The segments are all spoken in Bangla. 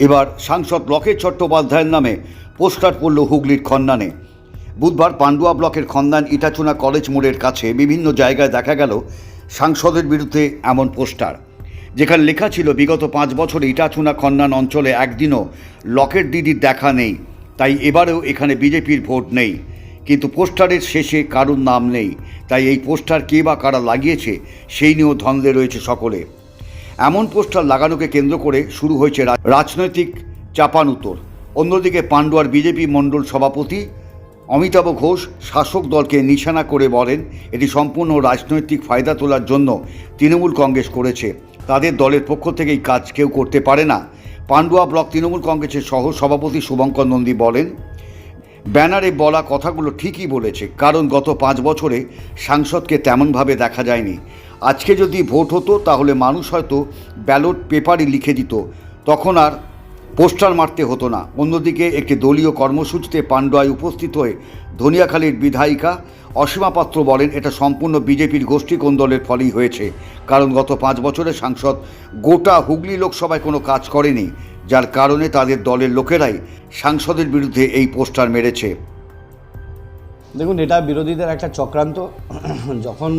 এবার সাংসদ লকেট চট্টোপাধ্যায়ের নামে পোস্টার পড়ল হুগলির খন্দানে বুধবার পান্ডুয়া ব্লকের খন্দান ইটাচুনা কলেজ মোড়ের কাছে বিভিন্ন জায়গায় দেখা গেল সাংসদের বিরুদ্ধে এমন পোস্টার। যেখানে লেখা ছিল, বিগত পাঁচ বছরে ইটাচুনা খন্দান অঞ্চলে একদিনও লকেট দিদির দেখা নেই। তাই এবারেও এখানে বিজেপির ভোট নেই। কিন্তু পোস্টারের শেষে কারুর নাম নেই। তাই এই পোস্টার কে বা কারা লাগিয়েছে, সেই নিয়েও ধন্দে রয়েছে সকলে। এমন পোস্টার লাগানোকে কেন্দ্র করে শুরু হয়েছে রাজনৈতিক উত্তর অন্যদিকে পান্ডুয়ার বিজেপি মণ্ডল সভাপতি অমিতাভ ঘোষ শাসক দলকে নিশানা করে বলেন, এটি সম্পূর্ণ রাজনৈতিক ফায়দা তোলার জন্য তৃণমূল কংগ্রেস করেছে। তাদের দলের পক্ষ থেকে এই কাজ কেউ করতে পারে না। পান্ডুয়া ব্লক তৃণমূল কংগ্রেসের সহ সভাপতি শুভঙ্কর নন্দী বলেন, ব্যানারে বলা কথাগুলো ঠিকই বলেছে, কারণ গত পাঁচ বছরে সাংসদকে তেমনভাবে দেখা যায়নি। আজকে যদি ভোট হতো, তাহলে মানুষ হয়তো ব্যালট পেপারই লিখে দিত। তখন আর পোস্টার মারতে হতো না। অন্যদিকে একটি দলীয় কর্মসূচিতে পান্ডুয়ায় উপস্থিত হয়ে ধনিয়াখালীর বিধায়িকা অসীমা পাত্র বলেন, এটা সম্পূর্ণ বিজেপির গোষ্ঠী কোন্দলের ফলেই হয়েছে। কারণ গত পাঁচ বছরে সাংসদ গোটা হুগলি লোকসভায় কোনো কাজ করেনি, যার কারণে তাদের দলের লোকেরাই সাংসদের বিরুদ্ধে এই পোস্টার মেরেছে। দেখুন, এটা বিরোধীদের একটা চক্রান্ত। যখন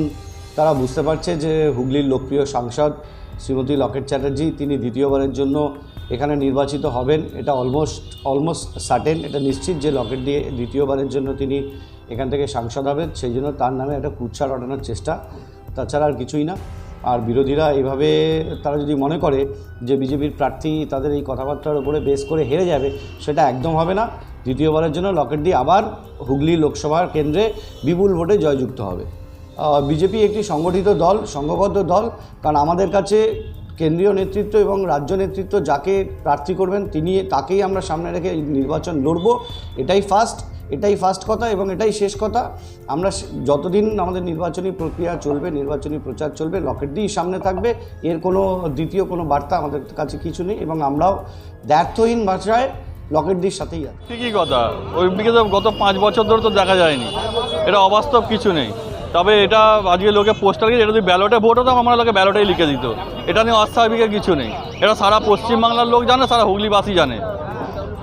তারা বুঝতে পারছে যে হুগলির লোকপ্রিয় সাংসদ শ্রীমতী লকেট চ্যাটার্জি তিনি দ্বিতীয়বারের জন্য এখানে নির্বাচিত হবেন। এটা অলমোস্ট অলমোস্ট সার্টেন এটা নিশ্চিত যে লকেট দিয়ে দ্বিতীয়বারের জন্য তিনি এখান থেকে সাংসদ হবেন। সেই জন্য তার নামে একটা কুচ্ছা রটানোর চেষ্টা। তাছাড়া আর কিছুই না। আর বিরোধীরা এইভাবে তারা যদি মনে করে যে বিজেপির প্রার্থী তাদের এই কথাবার্তার উপরে বেস করে হেরে যাবে, সেটা একদম হবে না। দ্বিতীয়বারের জন্য লকেট দিয়ে আবার হুগলি লোকসভার কেন্দ্রে বিপুল ভোটে জয়যুক্ত হবে। বিজেপি একটি সংগঠিত দল, সংঘবদ্ধ দল, কারণ আমাদের কাছে কেন্দ্রীয় নেতৃত্ব এবং রাজ্য নেতৃত্ব যাকে প্রার্থী করবেন তিনি তাকেই আমরা সামনে রেখে নির্বাচন লড়ব। এটাই ফার্স্ট এটাই ফার্স্ট কথা এবং এটাই শেষ কথা। আমরা যতদিন আমাদের নির্বাচনী প্রক্রিয়া চলবে, নির্বাচনী প্রচার চলবে, লকেট দিয়েই সামনে থাকবে, এর কোনো দ্বিতীয় কোনো বার্তা আমাদের কাছে কিছু নেই এবং আমরাও দ্ব্যর্থহীন ভাষায় লকেট দির সাথেই আছি। ঠিকই কথা। ওই গত পাঁচ বছর ধরে তো দেখা যায়নি। এটা অবাস্তব কিছু নেই। তবে এটা আজকে লোকে পোস্টার গিয়ে এটা যদি ব্যালটে ভোট হতো, আমরা লোকে ব্যালটেই লিখে দিত। এটা নিয়ে অস্বাভাবিকের কিছু নেই। এটা সারা পশ্চিমবাংলার লোক জানে, সারা হুগলিবাসী জানে।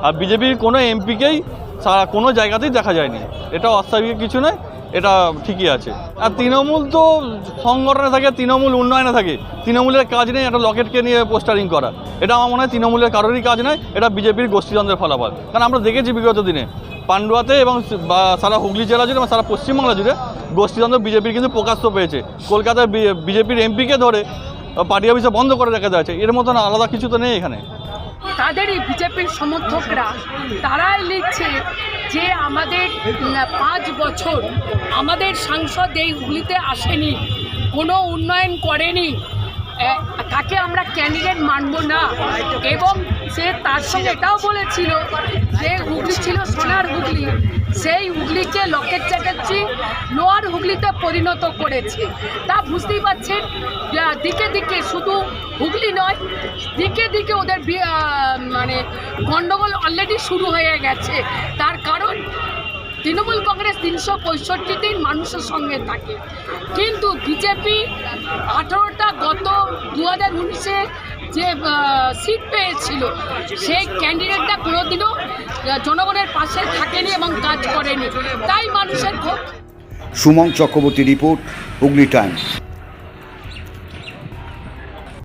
আর বিজেপির কোনো এমপিকেই সারা কোনো জায়গাতেই দেখা যায়নি। এটা অস্বাভাবিক কিছু নয়, এটা ঠিকই আছে। আর তৃণমূল তো সংগঠনে থাকে, তৃণমূল উন্নয়নে থাকে। তৃণমূলের কাজ নেই একটা লকেটকে নিয়ে পোস্টারিং করা। এটা আমার মনে হয় তৃণমূলের কারোরই কাজ নয়, এটা বিজেপির গোষ্ঠীদ্বন্দ্বের ফলাফল। কারণ আমরা দেখেছি বিগত দিনে পান্ডুয়াতে এবং সারা হুগলি জেলা জুড়ে এবং সারা পশ্চিমবাংলা জুড়ে গোষ্ঠীদ্বন্দ্ব বিজেপির কিন্তু প্রকাশ্য পেয়েছে। কলকাতায় বিজেপির এমপিকে ধরে পার্টি অফিসে বন্ধ করে রেখে হয়েছে। এর মতন আলাদা কিছু তো নেই এখানে। তাদেরই বিজেপির সমর্থকরা তারাই লিখছে যে আমাদের পাঁচ বছর আমাদের সাংসদ এই হুগলিতে আসেনি, কোনো উন্নয়ন করেনি। তাকে আমরা ক্যান্ডিডেট মানব না। এবং সে তার সঙ্গে এটাও বলেছিল যে হুগলি ছিল সোনার হুগলি। সেই হুগলিকে লকেট চ্যাটার্জি লোয়ার হুগলিতে পরিণত করেছে। তা বুঝতেই পারছেন দিকে দিকে শুধু হুগলি নয়, দিকে দিকে ওদের মানে গণ্ডগোল অলরেডি শুরু হয়ে গেছে। তার কারণ তৃণমূল কংগ্রেস তিনশো পঁয়ষট্টি দিন মানুষের সঙ্গে থাকে। কিন্তু বিজেপি আঠারোটা গত দু হাজার উনিশে যে সিট পেয়েছিল, সেই ক্যান্ডিডেটটা কোনোদিনও জনগণের পাশে থাকেনি এবং কাজ করেনি। তাই মানুষের সুমন চক্রবর্তী রিপোর্ট, হুগলি টাইমস।